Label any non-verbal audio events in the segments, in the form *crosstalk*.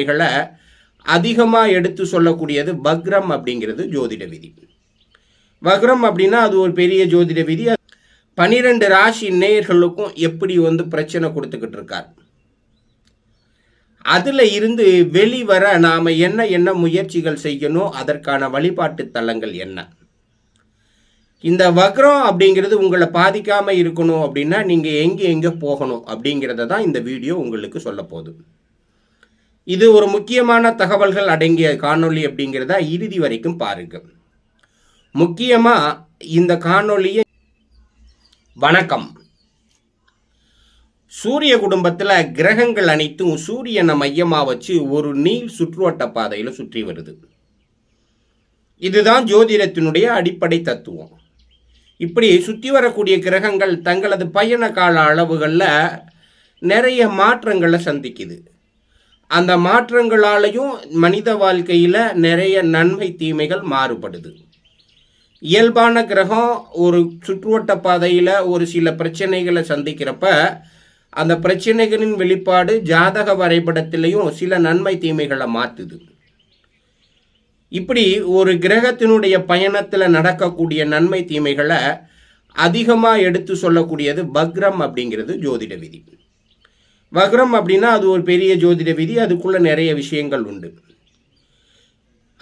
தீமைகளை அதிகமாக எடுத்து சொல்லக்கூடியது பக்ரம் அப்படிங்கிறது ஜோதிட விதி. வக்ரம் அப்படின்னா அது ஒரு பெரிய ஜோதிட விதி. பனிரெண்டு ராசி நேயர்களுக்கும் எப்படி வந்து பிரச்சனை கொடுத்துக்கிட்டு இருக்கார்? அதில் இருந்து வெளிவர நாம் என்ன என்ன முயற்சிகள் செய்யணும்? அதற்கான வழிபாட்டு தலங்கள் என்ன? இந்த வக்ரம் அப்படிங்கிறது உங்களை பாதிக்காமல் இருக்கணும் அப்படின்னா நீங்கள் எங்கே எங்கே போகணும் அப்படிங்கிறத தான் இந்த வீடியோ உங்களுக்கு சொல்ல போகுது. இது ஒரு முக்கியமான தகவல்கள் அடங்கிய காணொளி அப்படிங்கிறத இறுதி வரைக்கும் பாருங்க. முக்கியமாக இந்த காணொளியை வணக்கம். சூரிய குடும்பத்தில் கிரகங்கள் அனைத்தும் சூரியனை மையமாக வச்சு ஒரு நீள் சுற்றுவட்ட பாதையில் சுற்றி வருது. இதுதான் ஜோதிடத்தினுடைய அடிப்படை தத்துவம். இப்படி சுற்றி வரக்கூடிய கிரகங்கள் தங்களது பயண கால அளவுகளில் நிறைய மாற்றங்களை சந்திக்குது. அந்த மாற்றங்களாலையும் மனித வாழ்க்கையில் நிறைய நன்மை தீமைகள் மாறுபடுது. இயல்பான கிரகம் ஒரு சுற்றுவட்ட பாதையில் ஒரு சில பிரச்சனைகளை சந்திக்கிறப்ப அந்த பிரச்சனைகளின் வெளிப்பாடு ஜாதக வரைபடத்திலையும் சில நன்மை தீமைகளை மாற்றுது இப்படி ஒரு கிரகத்தினுடைய பயணத்தில் நடக்கக்கூடிய நன்மை தீமைகளை அதிகமாக எடுத்து சொல்லக்கூடியது பக்ரம் அப்படிங்கிறது ஜோதிட விதி. வக்ரம் அப்படின்னா அது ஒரு பெரிய ஜோதிட விதி அதுக்குள்ளே நிறைய விஷயங்கள் உண்டு.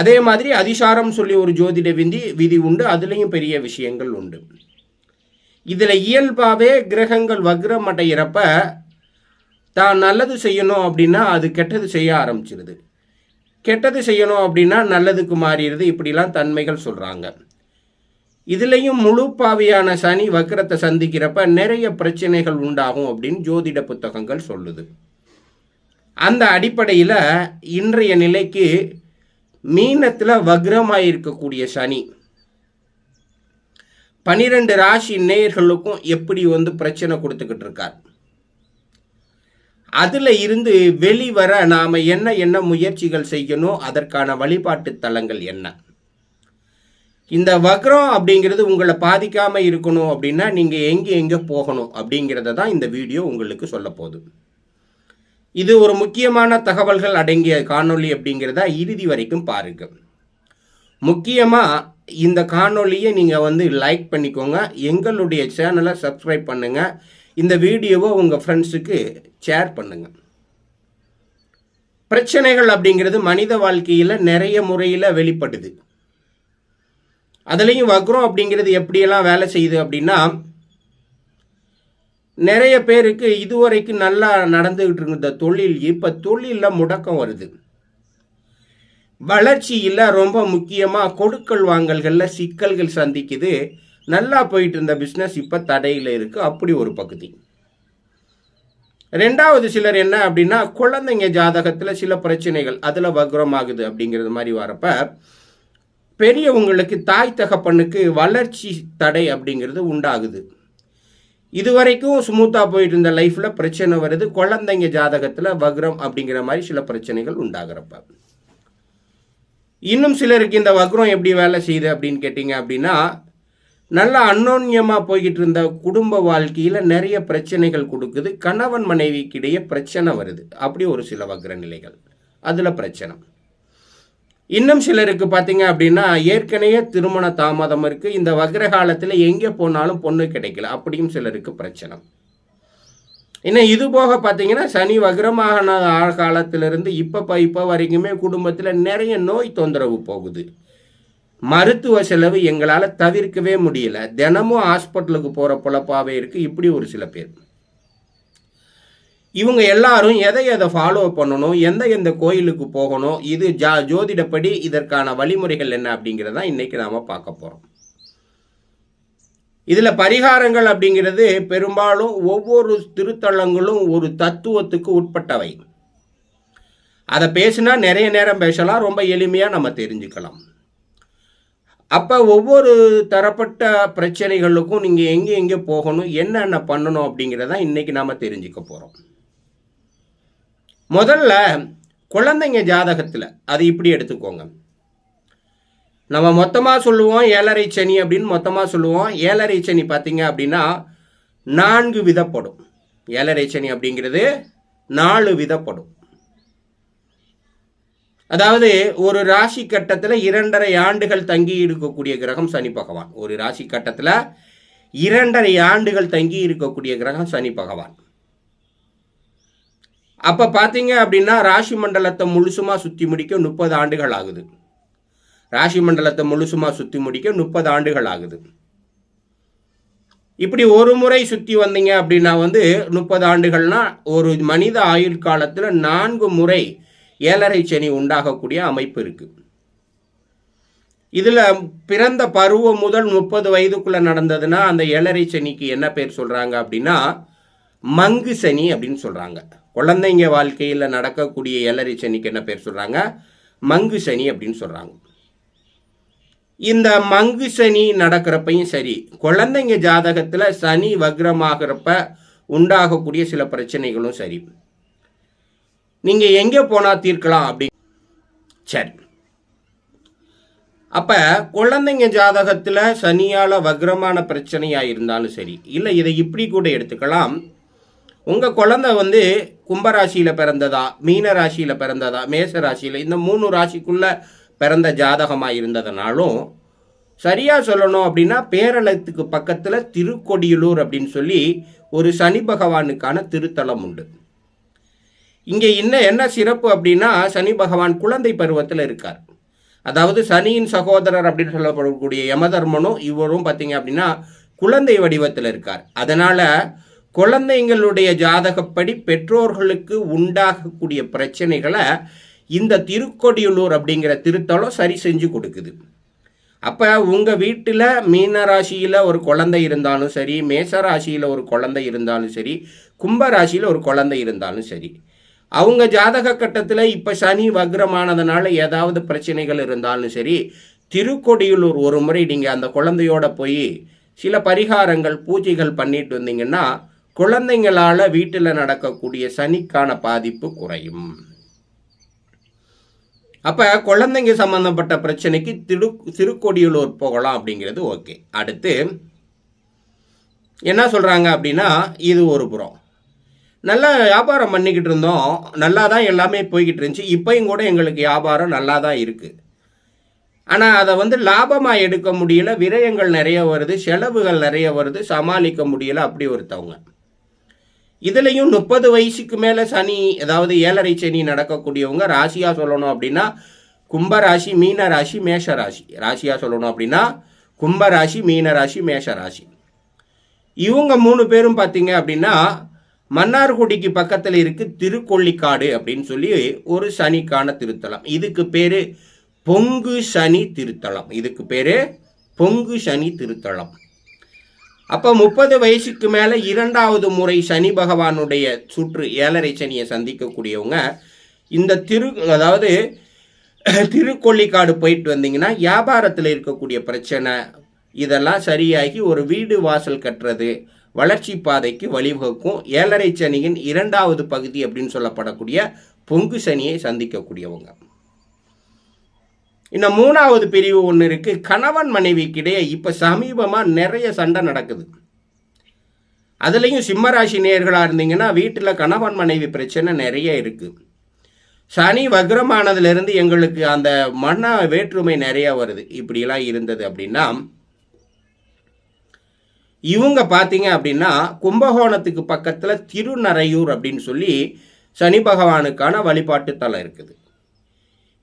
அதே மாதிரி அதிசாரம் சொல்லி ஒரு ஜோதிட விதி விதி உண்டு அதுலேயும் பெரிய விஷயங்கள் உண்டு. இதில் இயல்பாகவே கிரகங்கள் வக்ரம் அடைகிறப்ப தான் நல்லது செய்யணும் அப்படின்னா அது கெட்டது செய்ய ஆரம்பிச்சிருது. கெட்டது செய்யணும் அப்படின்னா நல்லதுக்கு மாறிடுது இப்படிலாம் தன்மைகள் சொல்கிறாங்க இதுலேயும் முழு பாவியான சனி வக்கரத்தை சந்திக்கிறப்ப நிறைய பிரச்சனைகள் உண்டாகும் அப்படின்னு ஜோதிட புத்தகங்கள் சொல்லுது. அந்த அடிப்படையில் இன்றைய நிலைக்கு மீனத்தில் வக்ரமாக இருக்கக்கூடிய சனி. பனிரெண்டு ராசி நேயர்களுக்கும் எப்படி வந்து பிரச்சனை கொடுத்துக்கிட்டு இருக்கார்? அதில் இருந்து வெளிவர நாம் என்ன என்ன முயற்சிகள் செய்யணும்? அதற்கான வழிபாட்டு தலங்கள் என்ன? இந்த வக்ரம் அப்படிங்கிறது உங்களை பாதிக்காமல் இருக்கணும் அப்படின்னா நீங்கள் எங்கே எங்கே போகணும் அப்படிங்கிறத தான் இந்த வீடியோ உங்களுக்கு சொல்ல போகுது. இது ஒரு முக்கியமான தகவல்கள் அடங்கிய காணொளி அப்படிங்கிறத இறுதி வரைக்கும் பாருங்க. முக்கியமாக இந்த காணொலியை நீங்கள் வந்து லைக் பண்ணிக்கோங்க. எங்களுடைய சேனலை சப்ஸ்கிரைப் பண்ணுங்கள் இந்த வீடியோவை உங்கள் ஃப்ரெண்ட்ஸுக்கு ஷேர் பண்ணுங்கள் பிரச்சனைகள் அப்படிங்கிறது மனித வாழ்க்கையில் நிறைய முறையில் வெளிப்படுது. அதுலேயும் வக்ரம் அப்படிங்கிறது எப்படியெல்லாம் வேலை செய்யுது அப்படின்னா நிறைய பேருக்கு இதுவரைக்கும் நல்லா நடந்துகிட்டு இருந்த தொழில் இப்போ தொழிலில் முடக்கம் வருது. வளர்ச்சியில் ரொம்ப முக்கியமாக கொடுக்கல் வாங்கல்களில் சிக்கல்கள் சந்திக்குது. நல்லா போயிட்டு இருந்த பிஸ்னஸ் இப்போ தடையில் இருக்குது அப்படி ஒரு பகுதி. ரெண்டாவது சிலர் என்ன அப்படின்னா குழந்தைங்க ஜாதகத்தில் சில பிரச்சனைகள் அதில் வக்ரமாகுது அப்படிங்கிறது மாதிரி வரப்போ பெரியவங்களுக்கு தாய் தகப்பனுக்கு வளர்ச்சி தடை அப்படிங்கிறது உண்டாகுது. இது வரைக்கும் ஸ்மூத்தாக போயிட்டு இருந்த லைஃப்பில் பிரச்சனை வருது. குழந்தைங்க ஜாதகத்தில் வக்ரம் அப்படிங்கிற மாதிரி சில பிரச்சனைகள் உண்டாகிறப்ப. இன்னும் சிலருக்கு இந்த வக்ரம் எப்படி வேலை செய்யுது அப்படின்னு கேட்டிங்க அப்படின்னா நல்லா அன்னோன்யமாக போய்கிட்டு இருந்த குடும்ப வாழ்க்கையில் நிறைய பிரச்சனைகள் கொடுக்குது. கணவன் மனைவிக்கிடையே பிரச்சனை வருது. அப்படி ஒரு சில வக்ர நிலைகள். அதில் பிரச்சனை. இன்னும் சிலருக்கு பார்த்தீங்க அப்படின்னா ஏற்கனவே திருமண தாமதம் இருக்குது இந்த வக்ர காலத்தில் எங்கே போனாலும் பொண்ணு கிடைக்கல. அப்படியும் சிலருக்கு பிரச்சனை. இன்னும் இது போக பார்த்தீங்கன்னா சனி வக்ரமான காலத்திலிருந்து இப்போ இப்போ வரைக்குமே குடும்பத்தில் நிறைய நோய் தொந்தரவு போகுது. மருத்துவ செலவு எங்களால் தவிர்க்கவே முடியல. தினமும் ஹாஸ்பிட்டலுக்கு போகிற பொழப்பாகவே இருக்குது இப்படி ஒரு சில பேர். இவங்க எல்லாரும் எதை எதை ஃபாலோ பண்ணணும் எந்த எந்த கோயிலுக்கு போகணும் இது ஜா ஜோதிடப்படி இதற்கான வழிமுறைகள் என்ன அப்படிங்கிறத இன்றைக்கி நாம் பார்க்க போகிறோம் இதில் பரிகாரங்கள் அப்படிங்கிறது பெரும்பாலும் ஒவ்வொரு திருத்தலங்களும் ஒரு தத்துவத்துக்கு உட்பட்டவை. அதை பேசினா நிறைய நேரம் பேசலாம் ரொம்ப எளிமையாக நம்ம தெரிஞ்சுக்கலாம். அப்போ ஒவ்வொரு தரப்பட்ட பிரச்சனைகளுக்கும் நீங்கள் எங்கே எங்கே போகணும் என்னென்ன பண்ணணும் அப்படிங்கிறத இன்றைக்கி நாம் தெரிஞ்சுக்க போகிறோம் முதல்ல குழந்தைங்க ஜாதகத்தில் அது இப்படி எடுத்துக்கோங்க. நம்ம மொத்தமாக சொல்லுவோம் ஏழரை சனி அப்படின்னு மொத்தமாக சொல்லுவோம். ஏழரை சனி பார்த்தீங்க அப்படின்னா நான்கு விதப்படும். ஏழரை சனி அப்படிங்கிறது நாலு விதப்படும். அதாவது ஒரு ராசி கட்டத்தில் இரண்டரை ஆண்டுகள் தங்கி இருக்கக்கூடிய கிரகம் சனி பகவான். ஒரு ராசி கட்டத்தில் இரண்டரை ஆண்டுகள் தங்கி இருக்கக்கூடிய கிரகம் சனி பகவான். அப்போ பார்த்தீங்க அப்படின்னா ராசி மண்டலத்தை முழுசுமாக சுற்றி முடிக்க முப்பது ஆண்டுகள் ஆகுது. ராசி மண்டலத்தை முழுசுமாக சுற்றி முடிக்க முப்பது ஆண்டுகள் ஆகுது. இப்படி ஒரு முறை சுற்றி வந்தீங்க அப்படின்னா வந்து முப்பது ஆண்டுகள்னா ஒரு மனித ஆயுள் காலத்தில் நான்கு முறை ஏழரை சனி உண்டாகக்கூடிய அமைப்பு இருக்கு. இதில் பிறந்த பருவம் முதல் முப்பது வயதுக்குள்ளே நடந்ததுன்னா அந்த ஏழரை சனிக்கு என்ன பேர் சொல்கிறாங்க அப்படின்னா மங்கு சனி அப்படின்னு சொல்கிறாங்க குழந்தைங்க வாழ்க்கையில் நடக்கக்கூடிய ஏழரை சனிக்கு என்ன பேர் சொல்கிறாங்க மங்கு சனி அப்படின்னு சொல்கிறாங்க இந்த மங்கு சனி நடக்கிறப்பையும் சரி குழந்தைங்க ஜாதகத்தில் சனி வக்ரமாகிறப்ப உண்டாகக்கூடிய சில பிரச்சனைகளும் சரி. நீங்கள் எங்கே போனால் தீர்க்கலாம் அப்படி. சரி. அப்போ குழந்தைங்க ஜாதகத்தில் சனியால் வக்ரமான பிரச்சனையாக இருந்தாலும் சரி இல்லை இதை இப்படி கூட எடுத்துக்கலாம். உங்கள் குழந்தை வந்து கும்பராசியில் பிறந்ததா மீன ராசியில் பிறந்ததா மேச ராசியில் இந்த மூணு ராசிக்குள்ளே பிறந்த ஜாதகமாக இருந்ததுனாலும் சரியாக சொல்லணும் அப்படின்னா பேரளத்துக்கு பக்கத்தில் திருக்கொடியலூர் அப்படின்னு சொல்லி ஒரு சனி பகவானுக்கான திருத்தலம் உண்டு. இங்கே இன்னும் என்ன சிறப்பு அப்படின்னா சனி பகவான் குழந்தை பருவத்தில் இருக்கார். அதாவது சனியின் சகோதரர் அப்படின்னு சொல்லப்படக்கூடிய யமதர்மனும் இவரும் பார்த்தீங்க அப்படின்னா குழந்தை வடிவத்தில் இருக்கார். அதனால் குழந்தைங்களுடைய ஜாதகப்படி பெற்றோர்களுக்கு உண்டாகக்கூடிய பிரச்சனைகளை இந்த திருக்கொடியலூர் அப்படிங்கிற திருத்தலம் சரி செஞ்சு கொடுக்குது. அப்போ உங்கள் வீட்டில் மீன ராசியில் ஒரு குழந்தை இருந்தாலும் சரி மேச ராசியில் ஒரு குழந்தை இருந்தாலும் சரி கும்ப ராசியில் ஒரு குழந்தை இருந்தாலும் சரி அவங்க ஜாதக கட்டத்தில் இப்போ சனி வக்ரமானதுனால ஏதாவது பிரச்சனைகள் இருந்தாலும் சரி திருக்கொடியலூர் ஒரு முறை நீங்கள் அந்த குழந்தையோட போய் சில பரிகாரங்கள் பூஜைகள் பண்ணிட்டு வந்தீங்கன்னா குழந்தைங்களால் வீட்டில் நடக்கக்கூடிய சனிக்கான பாதிப்பு குறையும். அப்போ குழந்தைங்க சம்மந்தப்பட்ட பிரச்சனைக்கு திரு திருக்கொடியலூர் போகலாம் அப்படிங்கிறது ஓகே. அடுத்து என்ன சொல்கிறாங்க அப்படின்னா இது ஒரு புறம். நல்லா வியாபாரம் பண்ணிக்கிட்டு இருந்தோம். நல்லா தான் எல்லாமே போய்கிட்டு இருந்துச்சு. இப்போயும் கூட எங்களுக்கு வியாபாரம் நல்லா தான் இருக்குது ஆனால் அதை வந்து லாபமாக எடுக்க முடியல. விரயங்கள் நிறைய வருது. செலவுகள் நிறைய வருது. சமாளிக்க முடியல. அப்படி ஒருத்தவங்க. இதுலேயும் முப்பது வயசுக்கு மேலே சனி அதாவது ஏழரை சனி நடக்கக்கூடியவங்க ராசியாக சொல்லணும் அப்படின்னா கும்பராசி மீன ராசி மேஷ ராசி. ராசியாக சொல்லணும் அப்படின்னா கும்பராசி மீன ராசி மேஷ ராசி. இவங்க மூணு பேரும் பார்த்தீங்க அப்படின்னா மன்னார்குடிக்கு பக்கத்தில் இருக்கு திருக்கொள்ளிக்காடு அப்படின்னு சொல்லி ஒரு சனிக்கான திருத்தலம். இதுக்கு பேர் பொங்கு சனி திருத்தலம். இதுக்கு பேர் பொங்கு சனி திருத்தலம். அப்போ முப்பது வயசுக்கு மேலே இரண்டாவது முறை சனி பகவானுடைய சுற்று ஏழரை சனியை சந்திக்கக்கூடியவங்க இந்த திரு அதாவது திருக்கொள்ளிக்காடு போயிட்டு வந்தீங்கன்னா வியாபாரத்தில் இருக்கக்கூடிய பிரச்சனை இதெல்லாம் சரியாகி ஒரு வீடு வாசல் கட்டுறது வளர்ச்சி பாதைக்கு வழிவகுக்கும். ஏழரை சனியின் இரண்டாவது பகுதி அப்படின்னு சொல்லப்படக்கூடிய பொங்கு சனியை சந்திக்கக்கூடியவங்க. இன்னும் மூணாவது பிரிவு ஒன்று இருக்குது கணவன் மனைவிக்கிடையே இப்போ சமீபமாக நிறைய சண்டை நடக்குது. அதுலேயும் சிம்மராசி நேர்களாக இருந்தீங்கன்னா வீட்டில் கணவன் மனைவி பிரச்சனை நிறைய இருக்குது சனி வக்ரமானதுலேருந்து எங்களுக்கு அந்த மன வேற்றுமை நிறைய வருது. இப்படிலாம் இருந்தது அப்படின்னா இவங்க பார்த்தீங்க அப்படின்னா கும்பகோணத்துக்கு பக்கத்தில் திருநறையூர் அப்படின்னு சொல்லி சனி பகவானுக்கான வழிபாட்டு தலம் இருக்குது.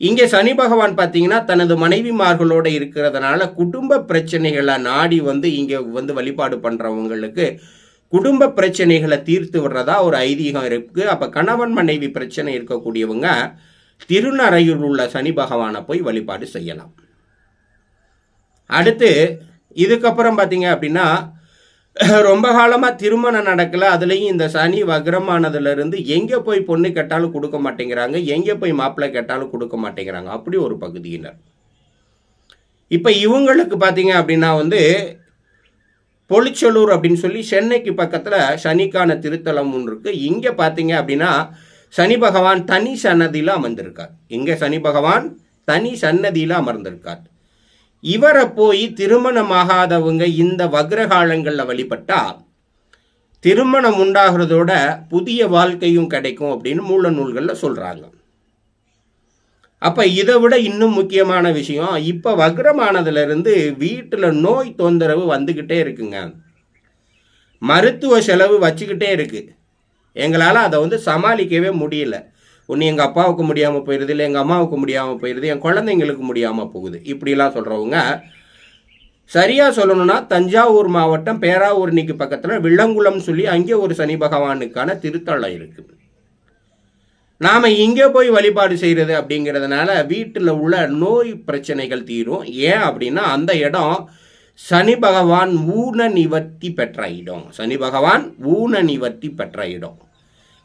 இங்கே சனி பகவான் பார்த்தீங்கன்னா தனது மனைவிமார்களோடு இருக்கிறதுனால குடும்ப பிரச்சனைகளை நாடி வந்து இங்கே வந்து வழிபாடு பண்ணுறவங்களுக்கு குடும்ப பிரச்சனைகளை தீர்த்து விடுறதா ஒரு ஐதீகம் இருக்குது அப்போ கணவன் மனைவி பிரச்சனை இருக்கக்கூடியவங்க திருநறையில் உள்ள சனி பகவானை போய் வழிபாடு செய்யலாம். அடுத்து இதுக்கப்புறம் பார்த்தீங்க அப்படின்னா *laughs* ரொம்ப காலமாக திருமணம் நடக்கலை. அதுலேயும் இந்த சனி வக்ரமானதுலேருந்து எங்கே போய் பொண்ணு கேட்டாலும் கொடுக்க மாட்டேங்கிறாங்க. எங்கே போய் மாப்பிள்ளை கேட்டாலும் கொடுக்க மாட்டேங்கிறாங்க. அப்படி ஒரு பகுதியினர். இப்போ இவங்களுக்கு பார்த்தீங்க அப்படின்னா வந்து பொலிச்சலூர் அப்படின்னு சொல்லி சென்னைக்கு பக்கத்தில் சனிக்கான திருத்தலம் ஒன்று இருக்குது இங்கே பார்த்தீங்க அப்படின்னா சனி பகவான் தனி சன்னதியில் அமர்ந்திருக்கார். இங்கே சனி பகவான் தனி சன்னதியில் அமர்ந்திருக்கார். இவரை போய் திருமணமாகாதவங்க இந்த வக்ரகாலங்களில் வழிபட்டா திருமணம் உண்டாகிறதோட புதிய வாழ்க்கையும் கிடைக்கும் அப்படின்னு மூல நூல்களில் சொல்கிறாங்க அப்போ இதை விட இன்னும் முக்கியமான விஷயம் இப்போ வக்ரமானதுலேருந்து வீட்டில் நோய் தொந்தரவு வந்துக்கிட்டே இருக்குங்க. மருத்துவ செலவு வச்சுக்கிட்டே இருக்குது எங்களால் அதை வந்து சமாளிக்கவே முடியல. ஒன்று எங்கள் அப்பாவுக்கு முடியாமல் போயிடுது இல்லை எங்கள் அம்மாவுக்கு முடியாமல் போயிடுது என் குழந்தைங்களுக்கு முடியாமல் போகுது. இப்படிலாம் சொல்கிறவங்க சரியாக சொல்லணும்னா தஞ்சாவூர் மாவட்டம் பேராவூர்னிக்கு பக்கத்தில் வில்லங்குளம் சொல்லி அங்கே ஒரு சனி பகவானுக்கான திருத்தலம் இருக்குது நாம் இங்கே போய் வழிபாடு செய்கிறது அப்படிங்கிறதுனால வீட்டில் உள்ள நோய் பிரச்சனைகள் தீரும். ஏன் அப்படின்னா அந்த இடம் சனி பகவான் ஊன நிவர்த்தி பெற்ற இடம். சனி பகவான் ஊன நிவர்த்தி பெற்ற இடம்.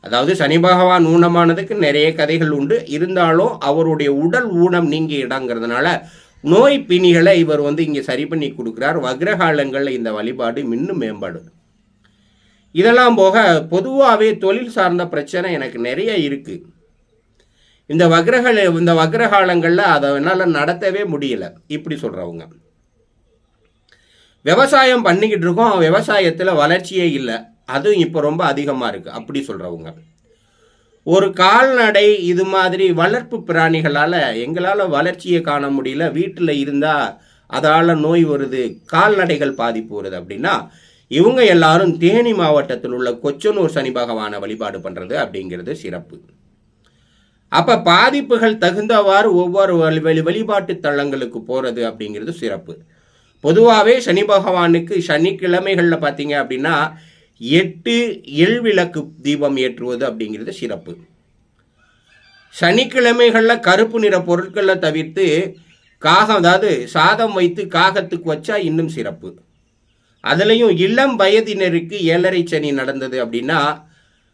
அதாவது சனி பகவான் ஊனமானதுக்கு நிறைய கதைகள் உண்டு. இருந்தாலும் அவருடைய உடல் ஊனம் நீங்கிய இடங்கிறதுனால நோய் பிணிகளை இவர் வந்து இங்கே சரி பண்ணி கொடுக்குறார். வக்ரகாலங்களில் இந்த வழிபாடு இன்னும் மேம்படும் இதெல்லாம் போக பொதுவாகவே தொழில் சார்ந்த பிரச்சனை எனக்கு நிறைய இருக்குது இந்த வக்ரகால இந்த வக்ரகாலங்களில் அதை என்னால் நடத்தவே முடியல. இப்படி சொல்கிறவங்க விவசாயம் பண்ணிக்கிட்டு இருக்கோம். விவசாயத்தில் வளர்ச்சியே இல்லை. அதுவும் இப்போ ரொம்ப அதிகமாக இருக்குது அப்படி சொல்கிறவங்க ஒரு கால்நடை இது மாதிரி வளர்ப்பு பிராணிகளால் எங்களால் வளர்ச்சியை காண முடியல. வீட்டில் இருந்தால் அதால் நோய் வருது. கால்நடைகள் பாதிப்பு வருது அப்படின்னா இவங்க எல்லாரும் தேனி மாவட்டத்தில் உள்ள கொச்சனூர் சனி பகவானை வழிபாடு பண்ணுறது அப்படிங்கிறது சிறப்பு. அப்போ பாதிப்புகள் தகுந்தவாறு ஒவ்வொரு வழி வழி வழிபாட்டு தலங்களுக்கு போகிறது அப்படிங்கிறது சிறப்பு. பொதுவாகவே சனி பகவானுக்கு சனிக்கிழமைகளில் பார்த்தீங்க அப்படின்னா எட்டு எள் விளக்கு தீபம் ஏற்றுவது அப்படிங்கிறது சிறப்பு. சனிக்கிழமைகளில் கருப்பு நிற பொருட்களை தவிர்த்து காகம் அதாவது சாதம் வைத்து காகத்துக்கு வச்சா இன்னும் சிறப்பு. அதுலேயும் இளம் வயதினருக்கு ஏழரை சனி நடந்தது அப்படின்னா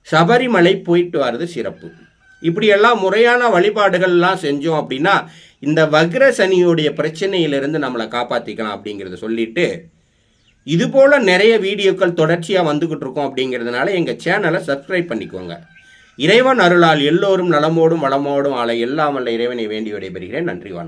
சபரிமலை போயிட்டு வர்றது சிறப்பு. இப்படியெல்லாம் முறையான வழிபாடுகள்லாம் செஞ்சோம் அப்படின்னா இந்த வக்ர சனியுடைய பிரச்சனையிலிருந்து நம்மளை காப்பாற்றிக்கலாம் அப்படிங்கிறத சொல்லிட்டு இது போல் நிறைய வீடியோக்கள் தொடர்ச்சியாக வந்துக்கிட்டு இருக்கோம் அப்படிங்கிறதுனால எங்கள் சேனலை சப்ஸ்கிரைப் பண்ணிக்கோங்க. இறைவன் அருளால் எல்லோரும் நலமோடும் வளமோடும் ஆலை எல்லாம் வல்ல இறைவனை வேண்டி விடைபெறுகிறேன். நன்றி வணக்கம்.